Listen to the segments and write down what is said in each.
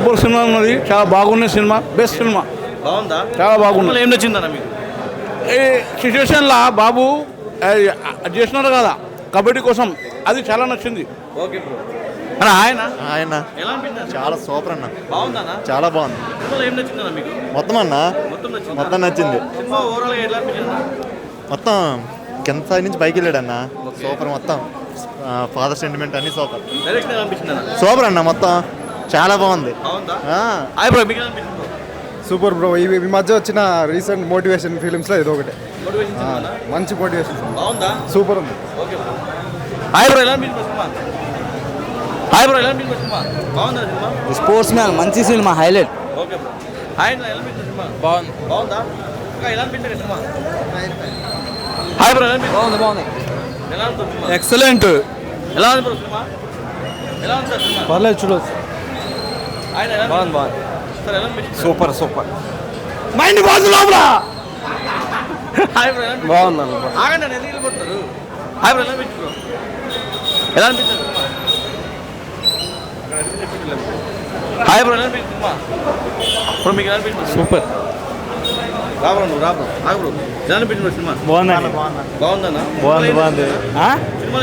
Super cinema ఉన్నది. చాలా బాగున్న సినిమా. Best cinema. బాగుందా? చాలా బాగుంది ఏం నచ్చిందన్న మీకు? ఈ సిచ్యువేషన్లో బాబు అది చేసినారు కదా కబడ్డీ కోసం. అది చాలా నచ్చింది. Okay bro. అన్న ఆయన? ఆయన. చాలా సూపర్ అన్న. బాగుందన్నా చాలా బాగుంది. ఏం మీకు? మొత్తం అన్న? మొత్తం నచ్చింది? మొత్తం నచ్చింది. సినిమా ఓవరాల్గా ఎలా అనిపించింది మొత్తం కింద స్థాయి నుంచి పైకి వెళ్ళాడు అన్న. సూపర్ మొత్తం. ఫాదర్ సెంటిమెంట్ అన్ని సూపర్. సూపర్ అన్న మొత్తం. చాలా బాగుంది? సూపర్ బ్రో ఈ ఈ మధ్య వచ్చిన రీసెంట్ మోటివేషన్ ఫిలిమ్స్లో ఇది ఒకటి? మంచి మోటివేషన్ బాగుందా? సూపర్ ఉంది. హాయ్ బ్రో ఎలా హాయ్ బ్రో ఎలా అనిపించింది సినిమా బాగుందా సినిమా? స్పోర్ట్స్ మ్యాన్ మంచి cinema highlight. Okay bro. Hi బాగుంది. బ్రో బాగుంది బాగుంది. ఎక్సలెంట్. ఎలా ఉంది బ్రో సినిమా? ఎలా ఉంది పర్లేదు ఎలా బాగుంది బాగుంది. సార్ ఎలా అనిపించింది సూపర్ సూపర్. మైండ్ బాజు లోపల. బాగుంది ఆగండి ఎందుకు హాయ్ బ్రో ఎలా ఎలా అనిపించింది సినిమా హాయ్ బ్రో. ఎలా అనిపించింది మీకు ఎలా అనిపించింది సూపర్. నువ్వు సినిమా. బాగుందండి. బాగుందన్నా? బాగుంది బాగుంది.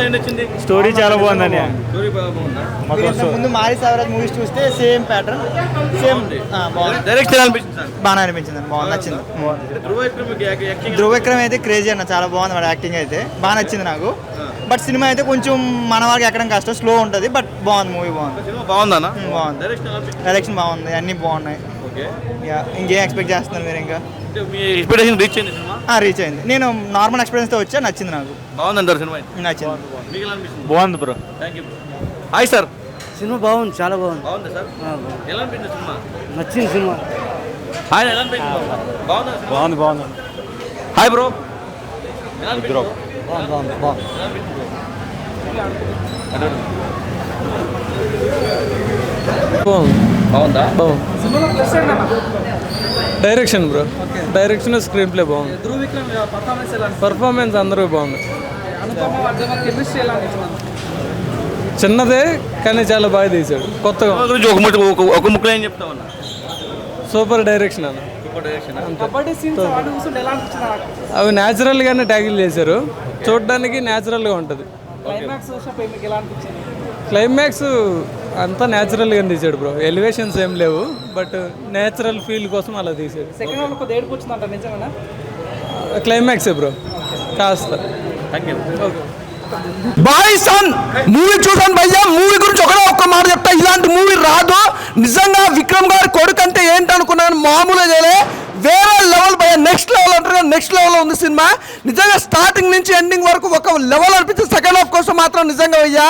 ఏం నచ్చింది? స్టోరీ చాలా బాగుందండి. స్టోరీ బాగుందా? మాకు ముందు మారి సావరాజ్ మూవీస్ చూస్తే సేమ్ ప్యాటర్న్ సేమ్ బాగుంది. డైరెక్ట్ ఎలా అనిపించింది? సార్ బాగా అనిపించింది బాగుంది నచ్చింది. ధ్రువ విక్రమ్ యాక్టింగ్ ధ్రువ విక్రమ్ అయితే క్రేజీ అన్న చాలా బాగుంది వాడు యాక్టింగ్ అయితే. బాగా నచ్చింది నాకు. బట్ సినిమా అయితే కొంచెం మన వాళ్ళకి ఎక్కడం కష్టం స్లో ఉంటుంది బట్ బాగుంది మూవీ బాగుంది. బాగుందన్నా? బాగుంది. డైరెక్షన్ బాగుంది అన్నీ బాగున్నాయి. ఇంకేం ఎక్స్పెక్ట్ చేస్తున్నారు మీరు ఇంకా? అంటే మీ ఎక్స్పెక్టేషన్ రీచ్ అయింది సినిమా? రీచ్ అయింది. నేను నార్మల్ ఎక్స్పీరియన్స్తో వచ్చా నచ్చింది నాకు. బాగుందంటారు సినిమా నచ్చింది. మీకు ఎలా అనిపిస్తుంది? బాగుంది bro. Thank you hi sir cinema బాగుంది చాలా బాగుంది. బాగుంది సార్ ఎలా అనిపించింది సినిమా? నచ్చింది సినిమా. హాయ్ ఎలా అనిపించింది? బాగుందా? సినిమా? బాగుంది బాగుంది. హాయ్ బ్రో ఎలా అనిపించింది bro? బాగుంది బాగుంది బాగుంది. ఎలా అనిపించింది? బాగుందా. Direction bro. Direction screenplay బాగుంది. పర్ఫార్మెన్స్ అందరూ బాగుంది. చిన్నదే కానీ చాలా బాగా తీశాడు కొత్తగా ఒక ముక్క ఒక- ఒక ముక్కలో ఏం చెప్తామన్నా సూపర్ డైరెక్షన్ అన్న. సూపర్ డైరెక్షన్ అవి న్యాచురల్గానే ట్యాగిల్ చేశారు. చూడడానికి న్యాచురల్గా ఉంటుంది. క్లైమాక్స్ అంతా న్యాచురల్గా తీశాడు బ్రో ఎలివేషన్స్ ఏం లేవు బట్ న్యాచురల్ ఫీల్ కోసం అలా తీశాడు క్లైమాక్సే బ్రో కాస్త thank you bye sun movie చూసాను భయ్యా మూవీ గురించి ఒకటే ఒక్క మాట చెప్తా. ఇలాంటి మూవీ రాదు. నిజంగా విక్రమ్ గారి కొడుకు అంటే ఏంటనుకున్నాను? మామూలుగా చేయలే వేరే లెవెల్ భయ నెక్స్ట్ లెవెల్ అంటారు నెక్స్ట్ లెవెల్లో ఉంది సినిమా. నిజంగా స్టార్టింగ్ నుంచి ఎండింగ్ వరకు ఒక లెవెల్ అనిపించింది సెకండ్ హాఫ్ కోసం మాత్రం నిజంగా అయ్యా.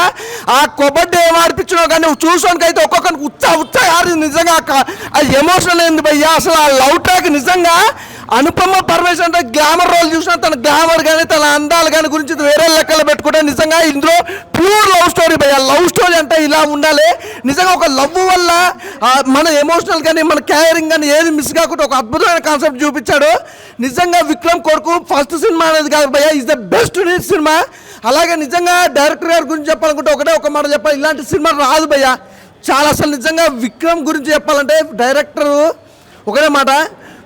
ఆ కబడ్డీ ఏం ఆడిపించినా కానీ చూసానికి అయితే ఒక్కొక్కరికి ఉత్సాహ ఉత్సాహ నిజంగా. ఆ ఆ ఎమోషనల్ అయింది భయ్యా. అసలు ఆ లవ్ ట్రాక్ నిజంగా అనుపమ పరమేశ్వర్ అంటే గ్లామర్ రోల్ చూసినా తన గ్లామర్ కానీ తన అందాలు కానీ గురించి వేరే లెక్కలు పెట్టుకుంటే నిజంగా ఇందులో ప్యూర్ లవ్ స్టోరీ భయ లవ్ స్టోరీ అంటే ఇలా ఉండాలి. నిజంగా ఒక లవ్ వల్ల మన ఎమోషనల్ కానీ మన క్యారింగ్ కానీ ఏది మిస్ కాకుండా ఒక అద్భుతమైన కాన్సెప్ట్ చూపించాడు. నిజంగా విక్రమ్ కొడుకు ఫస్ట్ సినిమా అనేది కాదు భయ ఇస్ ద బెస్ట్ సినిమా. అలాగే నిజంగా డైరెక్టర్ గారి గురించి చెప్పాలనుకుంటే ఒకటే ఒక మాట చెప్పాలి. ఇలాంటి సినిమా రాదు భయ్య. చాలా అసలు నిజంగా విక్రమ్ గురించి చెప్పాలంటే డైరెక్టరు ఒకటే మాట.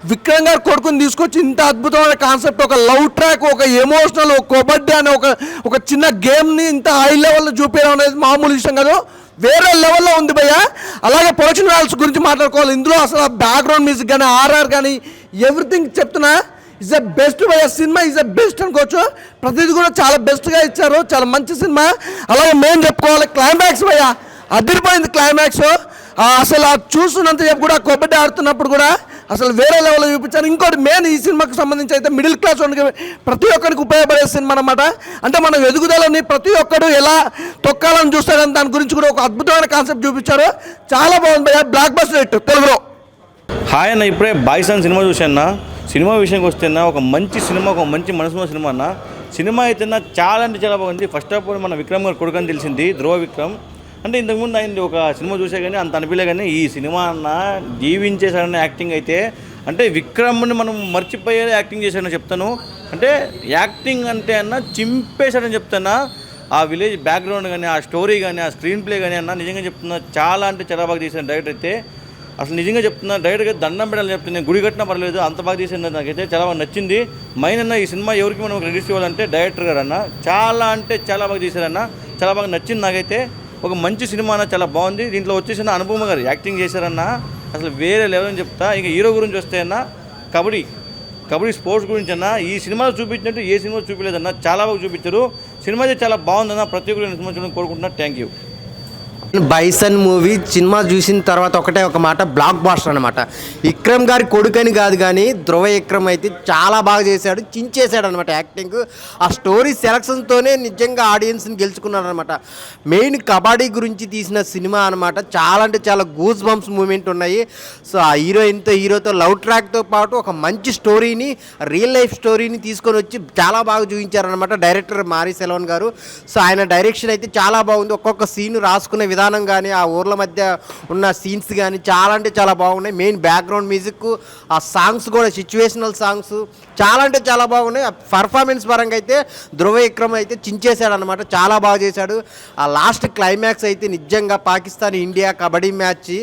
విక్రమ్ గారు కొడుకుని తీసుకొచ్చి ఇంత అద్భుతమైన కాన్సెప్ట్ ఒక లవ్ ట్రాక్ ఒక ఎమోషనల్ ఒక కబడ్డీ అనే ఒక ఒక చిన్న గేమ్ని ఇంత హై లెవెల్లో చూపించడం అనేది మామూలు విషయం కాదు. వేరే లెవెల్లో ఉంది భయ్య. అలాగే ప్రొడక్షన్ వాల్స్ గురించి మాట్లాడుకోవాలి. ఇందులో అసలు బ్యాక్గ్రౌండ్ మ్యూజిక్ కానీ ఆర్ఆర్ కానీ ఎవ్రీథింగ్ చెప్తున్నా. ఇస్ ద బెస్ట్ బయ సినిమా ఇస్ ద బెస్ట్ అనుకోవచ్చు. ప్రతిదీ కూడా చాలా బెస్ట్గా ఇచ్చారు. చాలా మంచి సినిమా. అలాగే మేము చెప్పుకోవాలి క్లైమాక్స్ భయ్య. అదిరిపోయింది క్లైమాక్స్ అసలు ఆ చూస్తున్నంత చెప్పు కూడా కబడ్డీ ఆడుతున్నప్పుడు కూడా అసలు వేరే లెవెల్లో చూపించారు. ఇంకోటి మెయిన్ ఈ సినిమాకి సంబంధించి అయితే మిడిల్ క్లాస్ వాడికి ప్రతి ఒక్కరికి ఉపయోగపడే సినిమా అనమాట అంటే మన ఎదుగుదలని ప్రతి ఒక్కడు ఎలా తొక్కాలని చూస్తాడని దాని గురించి కూడా ఒక అద్భుతమైన కాన్సెప్ట్ చూపించారు. చాలా బాగుంది భయ్య. Blockbuster hit. తెలుగులో. హాయ్ అన్న ఇప్పుడే బాయ్సన్ సినిమా చూశాన్న సినిమా విషయానికి వస్తేనా ఒక మంచి సినిమా ఒక మంచి మనసులో సినిమా అన్న. సినిమా అయితే చాలా అంటే చాలా బాగుంది. ఫస్ట్ ఆఫ్ ఆల్ మన విక్రమ్ గారు కొడుకు అని తెలిసింది ధ్రువ విక్రమ్. అంటే ఇంతకుముందు ఆయన ఒక సినిమా చూసే కానీ అంత అనిపించలే కానీ ఈ సినిమా అన్న జీవించేసాడన్న యాక్టింగ్ అయితే అంటే విక్రమ్ని మనం మర్చిపోయే యాక్టింగ్ చేశాడని చెప్తాను. అంటే యాక్టింగ్ అంటే అన్న చింపేశాడని చెప్తానా? ఆ విలేజ్ బ్యాక్గ్రౌండ్ కానీ ఆ స్టోరీ కానీ ఆ స్క్రీన్ ప్లే కానీ అన్న నిజంగా చెప్తున్నా చాలా అంటే చాలా బాగా తీసిన డైరెక్టర్ అయితే. అసలు నిజంగా చెప్తున్నా డైరెక్ట్గా దండం పెట్టాలని చెప్తున్నాను నేను గుడి కట్టినా పర్లేదు అంత బాగా చేసింది నాకైతే చాలా బాగా నచ్చింది. మైన్ అన్న ఈ సినిమా ఎవరికి మనం క్రెడిట్స్ ఇవ్వాలంటే డైరెక్టర్ గారు అన్న. చాలా అంటే చాలా బాగా చేశారన్న చాలా బాగా నచ్చింది నాకైతే. ఒక మంచి సినిమా అన్న చాలా బాగుంది. దీంట్లో వచ్చేసిన అనుపమ గారు యాక్టింగ్ చేశారన్న అసలు వేరే లెవెల్ అని చెప్తా ఇంకా హీరో గురించి వస్తే అన్న కబడ్డీ కబడ్డీ స్పోర్ట్స్ గురించి అన్న ఈ సినిమాలో చూపించినట్టు ఏ సినిమా చూపించలేదన్న చాలా బాగా చూపించారు. సినిమా చాలా బాగుందన్న ప్రతి ఒక్కరు సినిమా కోరుకుంటున్నా. Thank you bison movie cinema చూసిన తర్వాత ఒకటే ఒక మాట బ్లాక్ బాస్టర్ అనమాట విక్రమ్ గారి కొడుకని కాదు కానీ ధ్రువ విక్రమ్ అయితే చాలా బాగా చేశాడు చించేశాడు అనమాట యాక్టింగ్. ఆ స్టోరీ సెలక్షన్తోనే నిజంగా ఆడియన్స్ని గెలుచుకున్నాడు అనమాట మెయిన్ కబడ్డీ గురించి తీసిన సినిమా అనమాట చాలా అంటే చాలా గూస్ బంప్స్ మూమెంట్ ఉన్నాయి. సో ఆ హీరోయిన్తో హీరోతో లవ్ ట్రాక్తో పాటు ఒక మంచి స్టోరీని రియల్ లైఫ్ స్టోరీని తీసుకొని వచ్చి చాలా బాగా చూపించారనమాట డైరెక్టర్ మారి సెలవన్ గారు. సో ఆయన డైరెక్షన్ అయితే చాలా బాగుంది. ఒక్కొక్క సీన్ రాసుకునే విధానం కానీ ఆ ఊర్ల మధ్య ఉన్న సీన్స్ కానీ చాలా అంటే చాలా బాగున్నాయి. మెయిన్ బ్యాక్గ్రౌండ్ మ్యూజిక్ ఆ సాంగ్స్ కూడా సిచ్యువేషనల్ సాంగ్స్ చాలా అంటే చాలా బాగున్నాయి. పర్ఫార్మెన్స్ పరంగా అయితే ధ్రువ విక్రమ్ అయితే చించేశాడు అనమాట చాలా బాగా చేశాడు. ఆ లాస్ట్ క్లైమాక్స్ అయితే నిజంగా పాకిస్తాన్ ఇండియా కబడ్డీ మ్యాచ్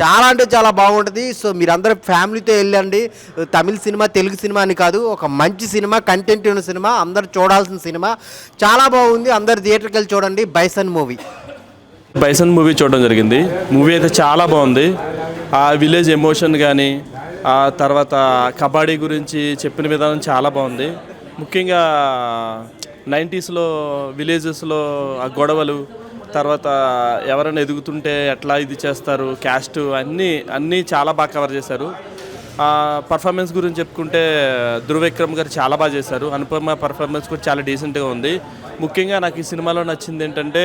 చాలా అంటే చాలా బాగుంటుంది. సో మీరందరూ ఫ్యామిలీతో వెళ్ళండి. తమిళ సినిమా తెలుగు సినిమా అని కాదు ఒక మంచి సినిమా కంటెంట్ ఉన్న సినిమా అందరు చూడాల్సిన సినిమా. చాలా బాగుంది. అందరు థియేటర్కి వెళ్ళి చూడండి. బైసన్ మూవీ బైసన్ మూవీ చూడడం జరిగింది. మూవీ అయితే చాలా బాగుంది. ఆ విలేజ్ ఎమోషన్ కానీ ఆ తర్వాత కబడ్డీ గురించి చెప్పిన విధానం చాలా బాగుంది. ముఖ్యంగా నైంటీస్లో విలేజెస్లో ఆ గొడవలు తర్వాత ఎవరైనా ఎదుగుతుంటే ఎట్లా ఇది చేస్తారు క్యాస్ట్ అన్నీ అన్నీ చాలా బాగా కవర్ చేశారు. పర్ఫార్మెన్స్ గురించి చెప్పుకుంటే ధృవిక్రమ్ గారు చాలా బాగా చేశారు. అనుపమ పర్ఫార్మెన్స్ కూడా చాలా డీసెంట్గా ఉంది. ముఖ్యంగా నాకు ఈ సినిమాలో నచ్చింది ఏంటంటే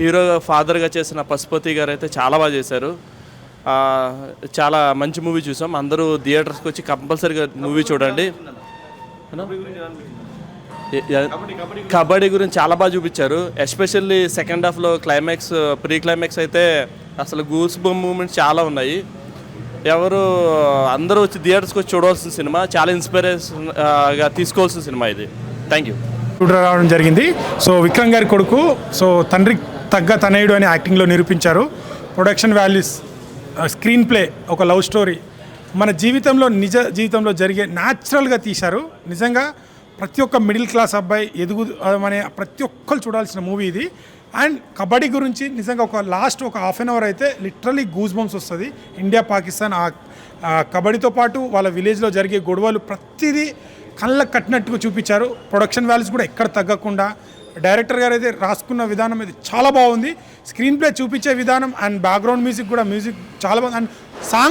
హీరో ఫాదర్గా చేసిన పశుపతి గారు అయితే చాలా బాగా చేశారు. చాలా మంచి మూవీ చూసాం. అందరూ థియేటర్స్కి వచ్చి కంపల్సరీగా మూవీ చూడండి. కబడ్డీ గురించి చాలా బాగా చూపించారు. ఎస్పెషల్లీ సెకండ్ హాఫ్లో క్లైమాక్స్ ప్రీ క్లైమాక్స్ అయితే అసలు గూస్ బొమ్ మూమెంట్స్ చాలా ఉన్నాయి. ఎవరు అందరూ వచ్చి థియేటర్స్కి వచ్చి చూడవలసిన సినిమా చాలా ఇన్స్పిరేషన్గా తీసుకోవాల్సిన సినిమా ఇది. థ్యాంక్ యూ చూడ రావడం జరిగింది. సో విక్రమ్ గారి కొడుకు సో తండ్రి తగ్గ తనయుడు అని యాక్టింగ్లో నిరూపించారు. ప్రొడక్షన్ వాల్యూస్ స్క్రీన్ ప్లే ఒక లవ్ స్టోరీ మన జీవితంలో నిజ జీవితంలో జరిగే న్యాచురల్గా తీశారు. నిజంగా ప్రతి ఒక్క మిడిల్ క్లాస్ అబ్బాయి ఎదుగు అనే ప్రతి ఒక్కరు చూడాల్సిన మూవీ ఇది. అండ్ కబడ్డీ గురించి నిజంగా ఒక లాస్ట్ ఒక హాఫ్ అన్ అవర్ అయితే లిటరలీ గూజ్ బంప్స్ వస్తుంది. ఇండియా పాకిస్తాన్ ఆ ఆ కబడ్డీతో పాటు వాళ్ళ విలేజ్లో జరిగే గొడవలు ప్రతిదీ కళ్ళకు కట్టినట్టుగా చూపించారు. ప్రొడక్షన్ వాల్యూస్ కూడా ఎక్కడ తగ్గకుండా. డైరెక్టర్ గారు అయితే రాసుకున్న విధానం ఇది చాలా బాగుంది. స్క్రీన్ ప్లే చూపించే విధానం అండ్ బ్యాక్గ్రౌండ్ మ్యూజిక్ కూడా మ్యూజిక్ చాలా బాగుంది. And songs